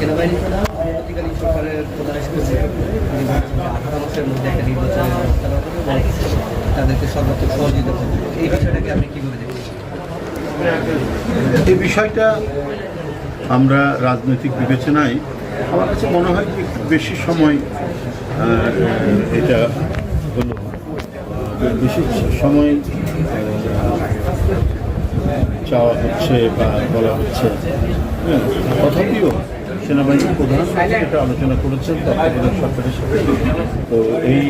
এবং তাদেরকে এই এই বিষয়টা আমরা রাজনৈতিক বিবেচনায় আমার কাছে মনে হয় যে বেশি সময় এটা হলো বেশি সময় চাওয়া হচ্ছে বা বলা হচ্ছে। হ্যাঁ, তথাপিও সেনাবাহিনীর প্রধান এটা আলোচনা করেছেন, তত্ত্বাবধায়ক সরকারের সাথে। তো এই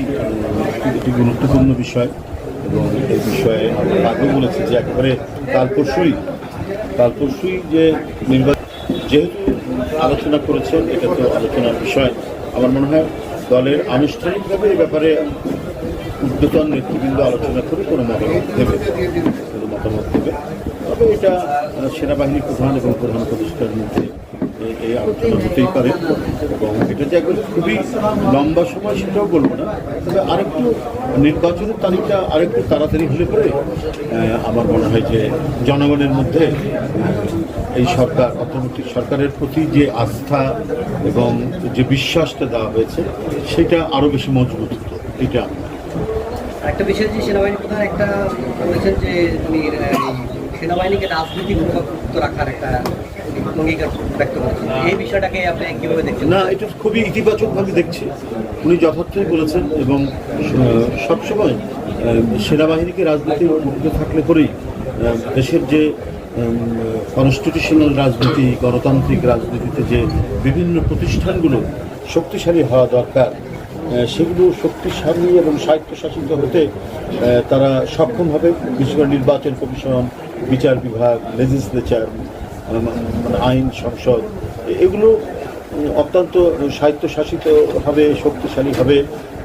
একটি গুরুত্বপূর্ণ বিষয় এবং এই বিষয়ে আমরা আগেও বলেছি যে একেবারে কাল পরশুই কাল পরশুই যে নির্বাচন, যেহেতু আলোচনা করেছেন, এটা তো আলোচনার বিষয়। আমার মনে হয় দলের আনুষ্ঠানিকভাবে এই ব্যাপারে উদ্যতন নেতৃবৃন্দ আলোচনা করে কোনো মতামত দেবে, কোনো মতামত দেবে। তবে এটা সেনাবাহিনী প্রধান এবং প্রধান উপদেষ্টার মধ্যে এই- আলোচনা হতেই পারে এবং এটা যে একবার খুবই লম্বা সময় সেটাও বলব না তবে আরেকটু নির্বাচনের তারিখটা আরেকটু তাড়াতাড়ি হলে পরে আমার মনে হয় যে জনগণের মধ্যে এই সরকার, অর্থনৈতিক সরকারের প্রতি যে আস্থা এবং যে বিশ্বাসটা দেওয়া হয়েছে, সেটা আরও বেশি মজবুত হতো এটা। একটা বিষয় যে সেনাবাহিনী প্রধান একটা বলেছেন যে সেনাবাহিনীকে রাজনীতি মুক্ত রাখার একটা অঙ্গীকার ব্যক্ত করেছেন। এই বিষয়টাকে আপনি কীভাবে দেখছেন? না এটা খুবই ইতিবাচকভাবে দেখছি। উনি যথার্থই বলেছেন এবং সবসময় সেনাবাহিনীকে রাজনীতির মধ্যে থাকলে পরেই দেশের যে কনস্টিটিউশনাল রাজনীতি গণতান্ত্রিক রাজনীতিতে যে বিভিন্ন প্রতিষ্ঠানগুলো শক্তিশালী হওয়া দরকার সেগুলো শক্তিশালী এবং স্বায়ত্তশাসিত হতে তারা সক্ষম হবে। বিশেষ করে নির্বাচন কমিশন বিচার বিভাগ লেজিসলেচার আইন, সংসদ, এগুলো অত্যন্ত স্বায়ত্তশাসিত হবে শক্তিশালী হবে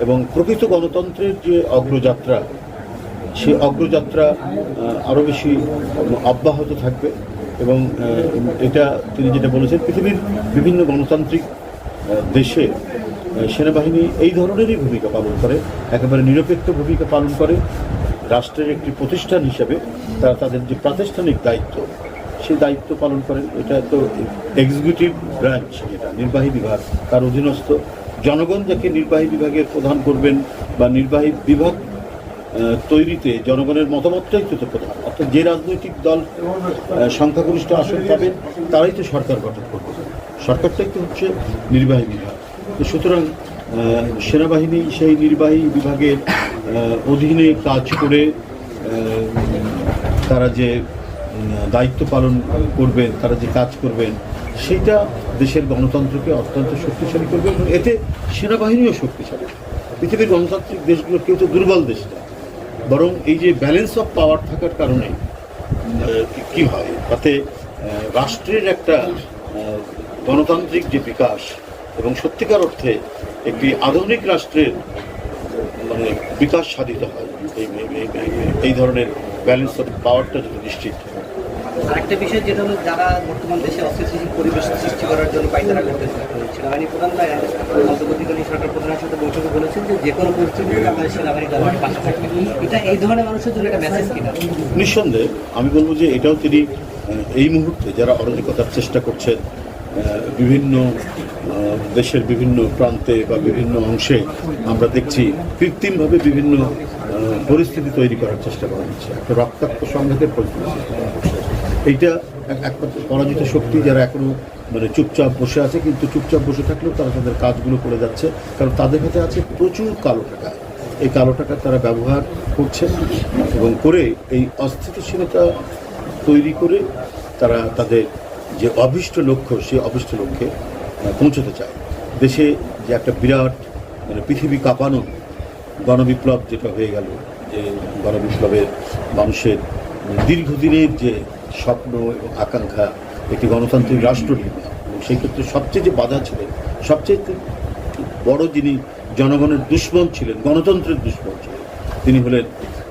এবং প্রকৃত গণতন্ত্রের যে অগ্রযাত্রা সেই অগ্রযাত্রা আরও বেশি অব্যাহত থাকবে এবং এটা তিনি যেটা বলেছেন, পৃথিবীর বিভিন্ন গণতান্ত্রিক দেশে সেনাবাহিনী এই ধরনেরই ভূমিকা পালন করে, একেবারে নিরপেক্ষ ভূমিকা পালন করে, রাষ্ট্রের একটি প্রতিষ্ঠান হিসেবে তারা তাদের যে প্রাতিষ্ঠানিক দায়িত্ব সেই দায়িত্ব পালন করেন এটা তো এক্সিকিউটিভ ব্রাঞ্চ যেটা নির্বাহী বিভাগ। তার অধীনস্থ জনগণ যাকে নির্বাহী বিভাগের প্রধান করবেন বা নির্বাহী বিভাগ তৈরিতে জনগণের মতামতটাই তো প্রধান। অর্থাৎ যে রাজনৈতিক দল সংখ্যাগরিষ্ঠ আসন পাবেন তারাই তো সরকার গঠন করবে। সরকারটাই তো হচ্ছে নির্বাহী বিভাগ। তো সুতরাং সেনাবাহিনী সেই নির্বাহী বিভাগের অধীনে কাজ করে তারা যে দায়িত্ব পালন করবেন, তারা যে কাজ করবেন সেইটা দেশের গণতন্ত্রকে অত্যন্ত শক্তিশালী করবে এবং এতে সেনাবাহিনীও শক্তিশালী। পৃথিবীর গণতান্ত্রিক দেশগুলো কেউ তো দুর্বল দেশ না। বরং এই যে ব্যালেন্স অফ পাওয়ার থাকার কারণে কি হয়? তাতে রাষ্ট্রের একটা গণতান্ত্রিক যে বিকাশ এবং সত্যিকার অর্থে একটি আধুনিক রাষ্ট্রের মানে বিকাশ সাধিত হয়। এই ধরনের ব্যালেন্স অফ পাওয়ারটা যদি নিশ্চিত হয়। আরেকটা বিষয় যেটা হলো, যারা বর্তমান দেশে অস্থিতিশীল পরিবেশ সৃষ্টি করার জন্য পায়তারা করতেছে সেনাবাহিনী প্রধান বা অন্তর্বর্তীকালীন সরকার প্রধানের সাথে বৈঠকে বলেছেন যে যে কোনো পরিস্থিতিতে আমাদের সেনাবাহিনী দলের পাশে থাকবে। এটা এই ধরনের মানুষের জন্য একটা মেসেজ কিনা? নিঃসন্দেহে, আমি বলব যে এটাও তিনি এই মুহূর্তে যারা অরাজকতার চেষ্টা করছেন বিভিন্ন দেশের বিভিন্ন প্রান্তে বা বিভিন্ন অংশে আমরা দেখছি কৃত্রিমভাবে বিভিন্ন পরিস্থিতি তৈরি করার চেষ্টা করা হচ্ছে। একটা রক্তাক্ত সংঘাতের পরিস্থিতি। এইটা একমাত্র পরাজিত শক্তি যারা এখনও মানে চুপচাপ বসে আছে, কিন্তু চুপচাপ বসে থাকলেও তারা তাদের কাজগুলো করে যাচ্ছে। কারণ তাদের হাতে আছে প্রচুর কালো টাকা। এই কালো টাকা তারা ব্যবহার করছে এবং করে এই অস্থিতিশীলতা তৈরি করে তারা তাদের যে অভীষ্ট লক্ষ্য সেই অভীষ্ট লক্ষ্যে পৌঁছতে চায়। দেশে যে একটা বিরাট মানে পৃথিবী কাঁপানো গণবিপ্লব যেটা হয়ে গেল, যে গণবিপ্লবের মানুষের দীর্ঘদিনের যে স্বপ্ন এবং আকাঙ্ক্ষা একটি গণতান্ত্রিক রাষ্ট্র নির্মাণ। সেই ক্ষেত্রে সবচেয়ে যে বাধা ছিলেন, সবচেয়ে বড় যিনি জনগণের দুশ্মন ছিলেন, গণতন্ত্রের দুশ্মন ছিলেন, তিনি হলেন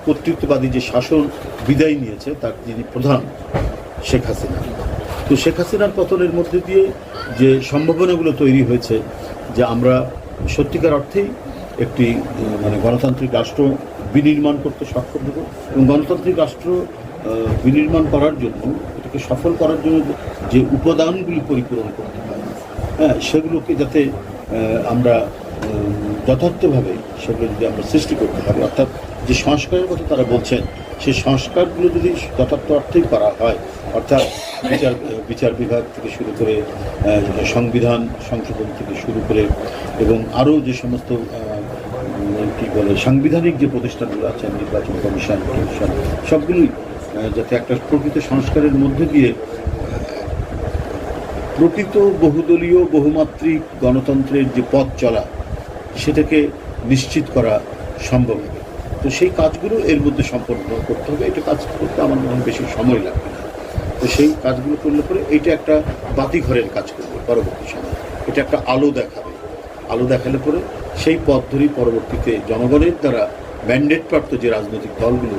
কর্তৃত্ববাদী যে শাসন বিদায় নিয়েছে, তার যিনি প্রধান শেখ হাসিনা। তো শেখ হাসিনার পতনের মধ্যে দিয়ে যে সম্ভাবনাগুলো তৈরি হয়েছে, যে আমরা সত্যিকার অর্থেই একটি মানে গণতান্ত্রিক রাষ্ট্র বিনির্মাণ করতে সক্ষম হব এবং গণতান্ত্রিক রাষ্ট্র বিনির্মাণ করার জন্য, এটাকে সফল করার জন্য যে- উপাদানগুলি পরিপূরণ করতে হয় হ্যাঁ সেগুলোকে যাতে আমরা যথার্থভাবে সেগুলো যদি আমরা সৃষ্টি করতে পারি, অর্থাৎ যে সংস্কারের কথা তারা বলছেন, সেই সংস্কারগুলো যদি যথার্থ অর্থেই করা হয়, অর্থাৎ বিচার বিচার বিভাগ থেকে শুরু করে সংবিধান সংশোধন থেকে শুরু করে এবং আরও যে সমস্ত কী বলে, সাংবিধানিক যে প্রতিষ্ঠানগুলো আছে, নির্বাচন কমিশন কমিশন, সবগুলোই যাতে একটা প্রকৃত সংস্কারের মধ্যে দিয়ে প্রকৃত বহুদলীয়, বহুমাত্রিক গণতন্ত্রের যে পথ চলা, সেটাকে নিশ্চিত করা সম্ভব হবে। তো সেই কাজগুলো এর মধ্যে সম্পন্ন করতে হবে। এটা কাজ করতে আমার মনে হয় বেশি সময় লাগবে না। তো সেই কাজগুলো করলে পরে এটা একটা বাতিঘরের কাজ করবে পরবর্তী সময়। এটা একটা আলো দেখাবে। আলো দেখালে পরে সেই পথ ধরেই পরবর্তীতে জনগণের দ্বারা ম্যান্ডেট প্রাপ্ত যে রাজনৈতিক দলগুলো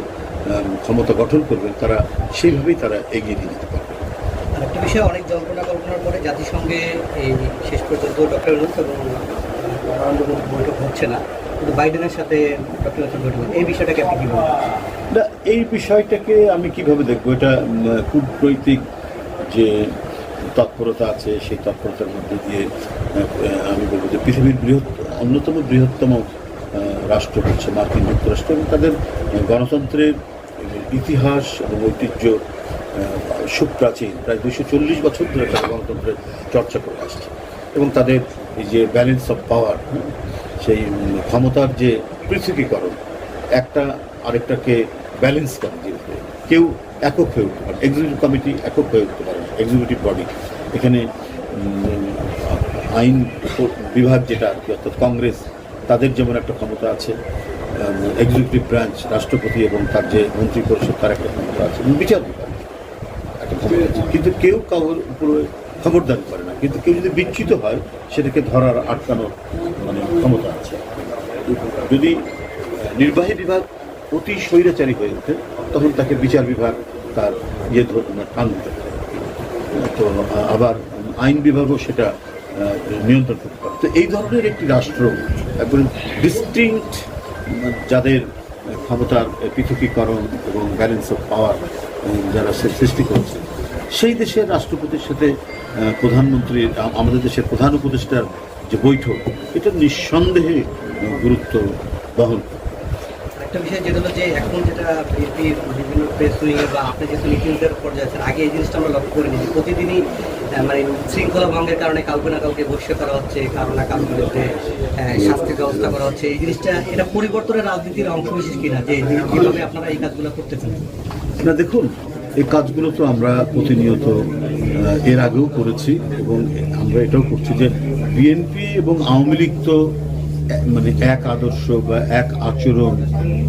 ক্ষমতা গঠন করবেন তারা সেইভাবেই তারা এগিয়ে নিয়ে যেতে পারবে। আরেকটা বিষয় অনেক জল্পনা কল্পনার পরে জাতিসংঘে এই শেষ পর্যন্ত ডক্টর ইউনুস এবং নরেন্দ্র মোদী বৈঠক হচ্ছে না কিন্তু বাইডেনের সাথে ডক্টর বৈঠক এই বিষয়টাকে আপনি কী বলবেন? না এই বিষয়টাকে আমি কীভাবে দেখব? এটা কূটনৈতিক যে তৎপরতা আছে সেই তৎপরতার মধ্যে দিয়ে আমি বলব যে পৃথিবীর বৃহৎ অন্যতম বৃহত্তম রাষ্ট্র হচ্ছে মার্কিন যুক্তরাষ্ট্র এবং তাদের গণতন্ত্রের ইতিহাস এবং ঐতিহ্য সুপ্রাচীন, প্রায় দুশো চল্লিশ বছর ধরে তারা গণতন্ত্রের চর্চা করে আসছে। এবং তাদের এই যে ব্যালেন্স অফ পাওয়ার সেই ক্ষমতার যে পৃথকীকরণ, একটা, আরেকটাকে ব্যালেন্স করে যেভাবে কেউ একক হয়ে উঠতে পারে এক্সিকিউটিভ কমিটি একক হয়ে উঠতে পারে এক্সিকিউটিভ বডি এখানে আইন, বিভাগ যেটা আর কি অর্থাৎ কংগ্রেস তাদের যেমন একটা ক্ষমতা আছে এক্সিকিউটিভ ব্রাঞ্চ রাষ্ট্রপতি এবং তার যে মন্ত্রী পরিষদ তার একটা ক্ষমতা আছে বিচার বিভাগ একটা ক্ষমতা আছে। কিন্তু কেউ কাউর উপরে খবরদারি করে না। কিন্তু কেউ যদি বিচ্যুত হয়, সেটাকে ধরার আটকানোর মানে ক্ষমতা আছে। যদি নির্বাহী বিভাগ অতি স্বৈরাচারী হয়ে ওঠে, তখন তাকে বিচার বিভাগ তার ইয়ে ধর মানে টান তো আবার আইন বিভাগও সেটা নিয়ন্ত্রণ করতে পারে তো এই ধরনের একটি রাষ্ট্র একবারে ডিস্টিংক্ট যাদের ক্ষমতার পৃথকীকরণ এবং ব্যালেন্স অফ পাওয়ার যারা সৃষ্টি করেছে, সেই দেশের রাষ্ট্রপতির সাথে প্রধানমন্ত্রীর আমাদের দেশের প্রধান উপদেষ্টার যে বৈঠক, এটা নিঃসন্দেহে গুরুত্ব বহন। একটা বিষয় যেটা হলো যে এখন যেটা বিভিন্ন প্রেস বা আপনি যেহেতু নীতিদের পর্যায়ে আছেন আগে এই জিনিসটা আমরা লক্ষ্য করিনি প্রতিদিনই মানে শৃঙ্খলা ভঙ্গের কারণে কাউকে না কাউকে বস্য করা হচ্ছে, কারও না কারও বিরুদ্ধে শাস্তির ব্যবস্থা করা হচ্ছে। এই জিনিসটা, এটা পরিবর্তনের রাজনীতির অংশ বিশেষ কিনা, যে যেভাবে আপনারা এই কাজগুলো করতেছেন? না, দেখুন, এই কাজগুলো তো আমরা প্রতিনিয়ত এর আগেও করেছি এবং আমরা এটাও করছি যে বিএনপি এবং আওয়ামী লীগ তো মানে এক আদর্শ বা এক আচরণ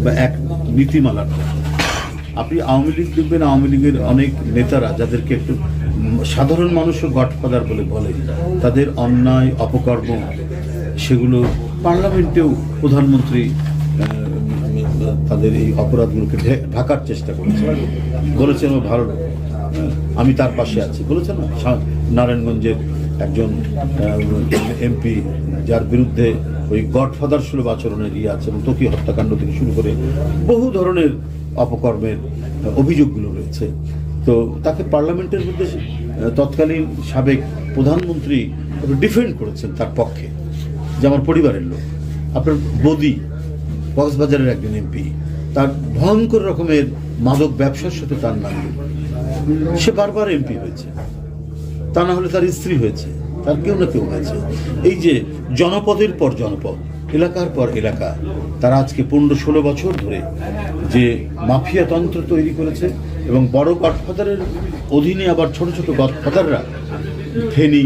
বা এক নীতিমালা আপনি আওয়ামী লীগ দেখবেন, আওয়ামী লীগের অনেক নেতারা, যাদেরকে একটু সাধারণ মানুষও গডফাদার বলে বলে। তাদের অন্যায়, অপকর্ম, সেগুলো পার্লামেন্টেও প্রধানমন্ত্রী তাদের এই অপরাধগুলোকে ঢাকার চেষ্টা করেছে বলেছেন, ও ভালো আমি তার পাশে আছি। বলেছেন নারায়ণগঞ্জের একজন এমপি যার বিরুদ্ধে ওই গডফাদার সুলভ আচরণের ইয়ে আছে এবং তকি হত্যাকাণ্ড থেকে শুরু করে বহু ধরনের অপকর্মের অভিযোগগুলো রয়েছে। তো তাকে পার্লামেন্টের মধ্যে তৎকালীন সাবেক প্রধানমন্ত্রী ডিফেন্ড করেছেন তার পক্ষে, যে আমার পরিবারের লোক। আপনার বদি, কক্সবাজারের একজন এমপি তার ভয়ঙ্কর রকমের মাদক ব্যবসার সাথে তার নাম সে বারবার এমপি হয়েছে। তা না হলে তার স্ত্রী হয়েছে, তার কেউ না কেউ হয়েছে। এই যে জনপদের পর জনপদ, এলাকার পর এলাকা, তারা আজকে পনেরো ষোলো বছর ধরে যে মাফিয়া তন্ত্র তৈরি করেছে এবং বড় গডফাদারের অধীনে আবার ছোট ছোট গডফাদাররা ফেনী,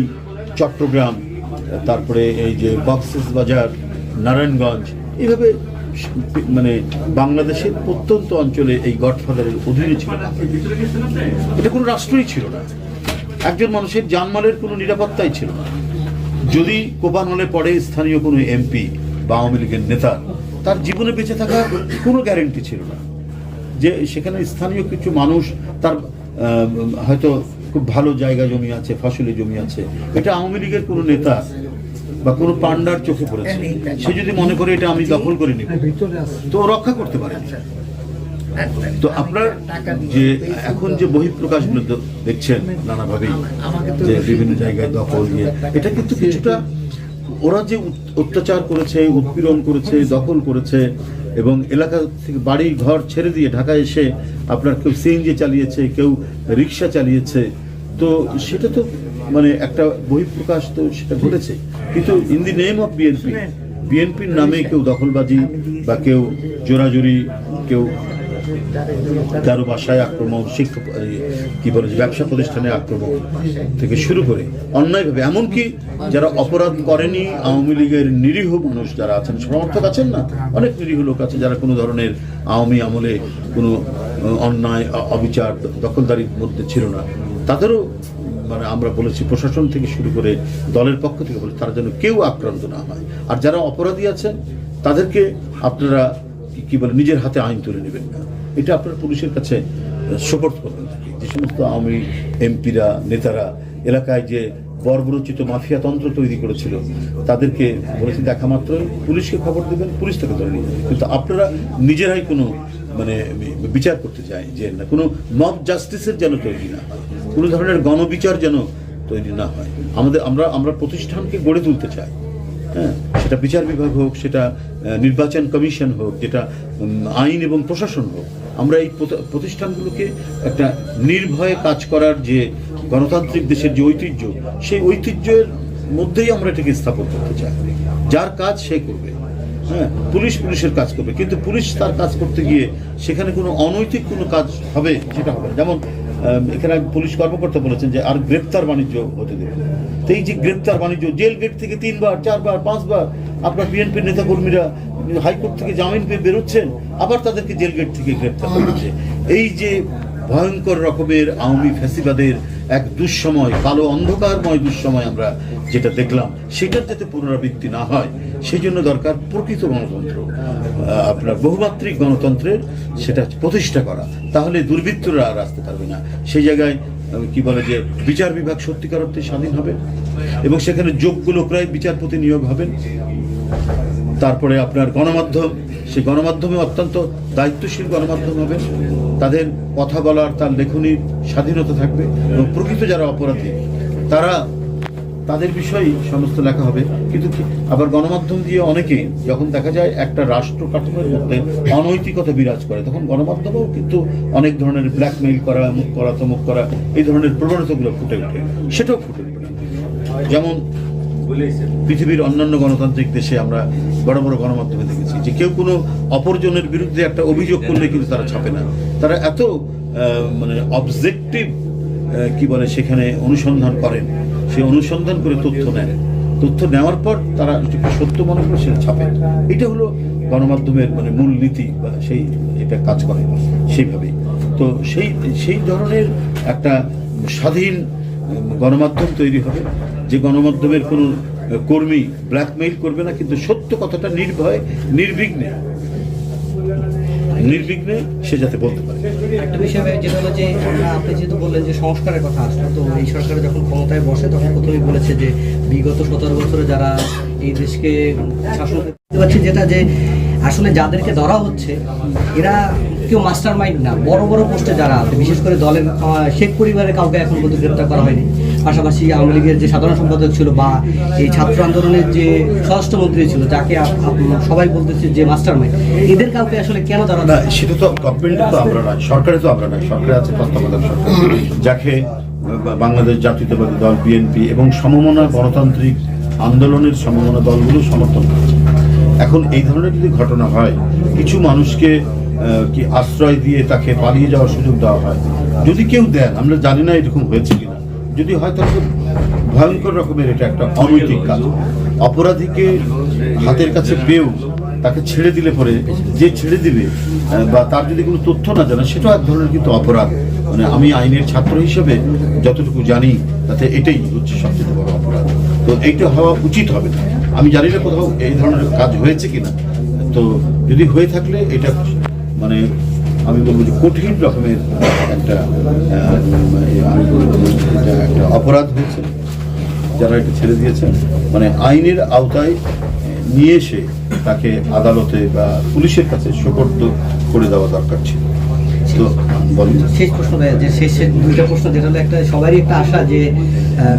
চট্টগ্রাম, তারপরে এই যে কক্সেস বাজার, নারায়ণগঞ্জ, এইভাবে মানে বাংলাদেশের প্রত্যন্ত অঞ্চলে এই গডফাদারের অধীনে ছিল এটা কোনো রাষ্ট্রই ছিল না। একজন মানুষের জানমালের কোনো নিরাপত্তাই ছিল না। যদি কোপান হলে পড়ে স্থানীয় কোনো এমপি বা আওয়ামী লীগের নেতা, তার জীবনে বেঁচে থাকার কোনো গ্যারেন্টি ছিল না। যে সেখানে স্থানীয় কিছু মানুষ তার হয়তো খুব ভালো জায়গা জমি আছে ফসলি জমি আছে। এটা আওয়ামী লীগের কোনো নেতা বা কোনো পান্ডার চোখে পড়েছে। সে যদি মনে করে এটা আমি দখল করে নিব, তো রক্ষা করতে পারে। তো আপনার যে এখন যে বহিঃপ্রকাশগুলো দেখছেন নানাভাবেই, যে বিভিন্ন জায়গায় দখল নিয়ে এটা কিন্তু কিছুটা ওরা যে অত্যাচার করেছে, উৎপীড়ন করেছে, দখল করেছে এবং এলাকা থেকে বাড়ি ঘর ছেড়ে দিয়ে ঢাকায় এসে আপনার কেউ সিএনজি চালিয়েছে, কেউ রিক্সা চালিয়েছে, তো সেটা তো মানে একটা বহিঃপ্রকাশ তো সেটা ঘটেছে। কিন্তু in the name of BNP বিএনপির নামে কেউ দখলবাজি বা কেউ জোরাজুরি, কেউ কারও বাসায় আক্রমণ, শিক্ষক কি বলে, ব্যবসা প্রতিষ্ঠানে আক্রমণ থেকে শুরু করে অন্যায়ভাবে। এমনকি যারা অপরাধ করেনি, আওয়ামী লীগের নিরীহ মানুষ যারা আছেন, সমর্থক আছেন না, অনেক নিরীহ লোক আছে যারা কোনো ধরনের আওয়ামী আমলে কোনো অন্যায় অবিচার, দখলদারির মধ্যে ছিল না। তাদেরও মানে আমরা বলেছি, প্রশাসন থেকে শুরু করে দলের পক্ষ থেকে বলে তারা যেন কেউ আক্রান্ত না হয়। আর যারা অপরাধী আছেন, তাদেরকে আপনারা কি- বলে, নিজের হাতে আইন তুলে নেবেন না। এটা আপনার পুলিশের কাছে সোপর্দ করবেন যে সমস্ত আওয়ামী এমপিরা, নেতারা এলাকায় যে বর্বরচিত মাফিয়া তন্ত্র তৈরি করেছিল, তাদেরকে বলেছি দেখা মাত্র পুলিশকে খবর দেবেন, পুলিশ তাকে ধরে নিয়ে কিন্তু আপনারা নিজেরাই কোনো মানে বিচার করতে চাই যে না। কোনো মব জাস্টিসের যেন তৈরি না হয়। কোনো ধরনের গণবিচার যেন তৈরি না হয়। আমাদের, আমরা আমরা প্রতিষ্ঠানকে গড়ে তুলতে চাই। হ্যাঁ? সেটা বিচার বিভাগ হোক, সেটা নির্বাচন কমিশন হোক, যেটা আইন এবং প্রশাসন হোক, আমরা এই প্রতিষ্ঠানগুলোকে একটা নির্ভয়ে কাজ করার যে গণতান্ত্রিক দেশের যে ঐতিহ্য, সেই ঐতিহ্যের মধ্যেই আমরা এটাকে স্থাপন করতে চাই। যার কাজ সে করবে। হ্যাঁ পুলিশ পুলিশের কাজ করবে। কিন্তু পুলিশ তার কাজ করতে গিয়ে সেখানে কোনো অনৈতিক কোনো কাজ হবে, সেটা হবে যেমন এখানে পুলিশ কর্মকর্তা বলেছেন যে আর গ্রেপ্তার বাণিজ্য হতে দেবে তো এই যে গ্রেপ্তার বাণিজ্য, জেল গেট থেকে তিনবার, চারবার, পাঁচবার আপনার বিএনপির নেতাকর্মীরা হাইকোর্ট থেকে জামিন পেয়ে বেরোচ্ছেন, আবার তাদেরকে জেল গেট থেকে গ্রেপ্তার করছে এই যে ভয়ঙ্কর রকমের আওয়ামী ফ্যাসিবাদের এক দুঃসময়, কালো অন্ধকারময় দুঃসময় আমরা যেটা দেখলাম, সেটার যাতে পুনরাবৃত্তি না হয় সেই জন্য দরকার প্রকৃত গণতন্ত্র। আপনার বহুমাত্রিক গণতন্ত্রের সেটা প্রতিষ্ঠা করা। তাহলে দুর্বৃত্তরা আর আসতে পারবে না। সেই জায়গায় কি বলে যে বিচার বিভাগ সত্যিকার অর্থে স্বাধীন হবে এবং সেখানে যোগ্য লোকরাই বিচারপতি নিয়োগ হবেন। তারপরে আপনার গণমাধ্যম সেই গণমাধ্যমে অত্যন্ত দায়িত্বশীল গণমাধ্যম হবে। তাদের কথা বলার, তার লেখনীর স্বাধীনতা থাকবে এবং প্রকৃত যারা অপরাধী, তারা তাদের বিষয়েই সমস্ত লেখা হবে। কিন্তু আবার গণমাধ্যম দিয়ে অনেকেই যখন দেখা যায় একটা রাষ্ট্র কাঠামোর মধ্যে অনৈতিকতা বিরাজ করে, তখন গণমাধ্যমেও কিন্তু অনেক ধরনের ব্ল্যাকমেইল করা, মুখ করা তমুক করা, এই ধরনের প্রবণতাগুলো ফুটে ওঠে। সেটাও ফুটে ওঠে যেমন পৃথিবীর অন্যান্য গণতান্ত্রিক দেশে আমরা বড় বড় গণমাধ্যমে দেখেছি যে কেউ কোনো অপরজনের বিরুদ্ধে একটা অভিযোগ করলে কিন্তু তারা ছাপে না। তারা এত মানে অবজেক্টিভ কি বলে, সেখানে অনুসন্ধান করেন। সেই অনুসন্ধান করে তথ্য নেন। তথ্য নেওয়ার পর তারা সত্য মনে করে সেটা ছাপেন এটা হলো গণমাধ্যমের মানে মূল নীতি বা সেই এটা কাজ করে সেইভাবেই। তো সেই সেই ধরনের একটা স্বাধীন গণমাধ্যম তৈরি হবে। যে গণমাধ্যমের কোনো কর্মী ব্ল্যাকমেইল করবে না, কিন্তু সত্য কথাটা নির্ভয়, নির্বিঘ্নে নির্বিঘ্নে সে যাতে বলতে পারে। একটা বিষয় যেটা হলো যে আপনি যেহেতু বললেন যে সংস্কারের কথা আসলো, তো এই সরকার যখন ক্ষমতায় বসে, তখন প্রথমেই বলেছে যে, বিগত সতেরো বছরে যারা এই দেশকে শাসন করতে পারছে, যেটা যে আসলে যাদেরকে ধরা হচ্ছে, এরা কেউ মাস্টার মাইন্ড না। বড় বড় পোস্টে যারা আছে, বিশেষ করে দলের শেখ পরিবারের কাউকে এখন পর্যন্ত গ্রেপ্তার করা হয়নি। পাশাপাশি আওয়ামী লীগের যে সাধারণ সম্পাদক ছিল বা এই ছাত্র আন্দোলনের যে স্বরাষ্ট্রমন্ত্রী ছিল, যাকে সবাই বলতেছে যে মাস্টার মাইন্ড এদের কাউকে আসলে কেন তারা না, সেটা তো গভর্নমেন্টে তো আমরা না সরকারে তো আমরা না সরকারে আছে তত্ত্বাবধায়ক সরকার। যাকে বাংলাদেশ জাতীয়তাবাদী দল বিএনপি এবং সমমনা গণতান্ত্রিক আন্দোলনের সমমনা দলগুলো সমর্থন করছে। এখন এই ধরনের যদি ঘটনা হয়, কিছু মানুষকে কি আশ্রয় দিয়ে তাকে পালিয়ে যাওয়ার সুযোগ দেওয়া হয়। যদি কেউ দেন, আমরা জানি না এরকম হয়েছে কিনা। যদি হয়, তাহলে ভয়ঙ্কর রকমের এটা একটা অনৈতিক কাজ। অপরাধীকে হাতের কাছে পেয়েও তাকে ছেড়ে দিলে পরে যে ছেড়ে দিবে বা তার যদি কোনো তথ্য না জানে সেটাও এক ধরনের কিন্তু অপরাধ। মানে আমি আইনের ছাত্র হিসেবে যতটুকু জানি, তাতে এটাই হচ্ছে সবচেয়ে বড় অপরাধ। তো এইটা হওয়া উচিত হবে। না আমি জানি না কোথাও এই ধরনের কাজ হয়েছে কিনা। তো যদি হয়ে থাকলে এটা মানে আমি বলব যে কঠিন রকমের একটা আমি বলব এটা একটা অপরাধ হয়েছে, যারা এটা ছেড়ে দিয়েছেন। মানে আইনের আওতায় নিয়ে এসে তাকে আদালতে বা পুলিশের কাছে সোপর্দ করে দেওয়া দরকার ছিল। শেষ। প্রশ্ন যে শেষ দুইটা প্রশ্ন যেটা হলো একটা সবারই একটা আশা যে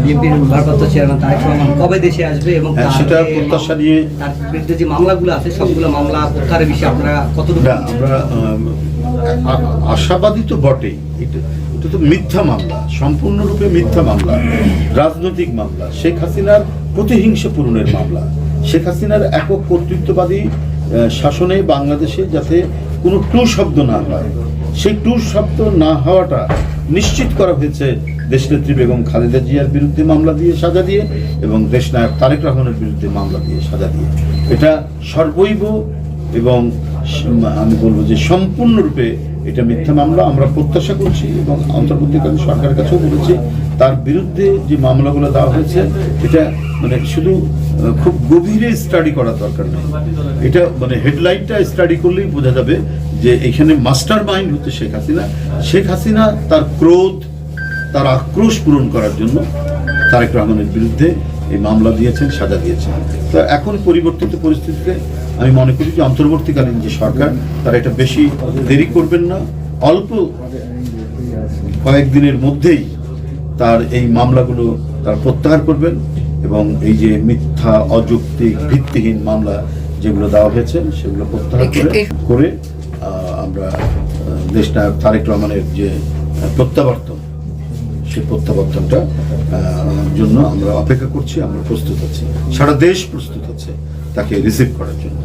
বিএনপির ভারপ্রাপ্ত চেয়ারম্যান তারেক রহমান কবে দেশে আসবে এবং হ্যাঁ, সেটা প্রত্যাশা নিয়ে তার বিরুদ্ধে যে মামলাগুলো আছে সবগুলো মামলা প্রত্যাহারের বিষয়ে আপনারা কতটুকু আমরা আশাবাদী তো বটেই। এটা তো মিথ্যা মামলা সম্পূর্ণরূপে মিথ্যা মামলা রাজনৈতিক মামলা শেখ হাসিনার প্রতিহিংসা পূরণের মামলা। শেখ হাসিনার একক কর্তৃত্ববাদী শাসনে বাংলাদেশে যাতে কোনো টু শব্দ না হয়। সেই টু শব্দ না হওয়াটা নিশ্চিত করা হয়েছে দেশনেত্রী বেগম খালেদা জিয়ার বিরুদ্ধে মামলা দিয়ে সাজা দিয়ে এবং দেশনায়ক তারেক রহমানের বিরুদ্ধে মামলা দিয়ে সাজা দিয়ে। এটা সর্বৈব এবং আমি বলব যে সম্পূর্ণরূপে এটা মিথ্যা মামলা। আমরা প্রত্যাশা করছি এবং অন্তর্বর্তীকালীন সরকারের কাছেও বলেছি, তার বিরুদ্ধে যে মামলাগুলো দেওয়া হয়েছে, এটা মানে শুধু খুব গভীরে স্টাডি করা দরকার নেই। এটা মানে হেডলাইনটা স্টাডি করলেই বোঝা যাবে যে এখানে মাস্টার মাইন্ড হচ্ছে শেখ হাসিনা। শেখ হাসিনা তার ক্রোধ তার আক্রোশ পূরণ করার জন্য তারেক রহমানের বিরুদ্ধে এই মামলা দিয়েছেন সাজা দিয়েছেন। তো এখন পরিবর্তিত পরিস্থিতিতে আমি মনে করি যে অন্তর্বর্তীকালীন যে সরকার তারা এটা বেশি দেরি করবেন না। অল্প কয়েকদিনের মধ্যেই তার এই মামলাগুলো তার প্রত্যাহার করবেন এবং এই যে মিথ্যা অযৌক্তিক ভিত্তিহীন মামলা যেগুলো দেওয়া হয়েছে সেগুলো প্রত্যাহার করে আমরা দেশনায়ক তারেক রহমানের যে প্রত্যাবর্তন, সেই প্রত্যাবর্তনটা জন্য আমরা অপেক্ষা করছি, আমরা প্রস্তুত আছি। সারা দেশ প্রস্তুত আছে তাকে রিসিভ করার জন্য।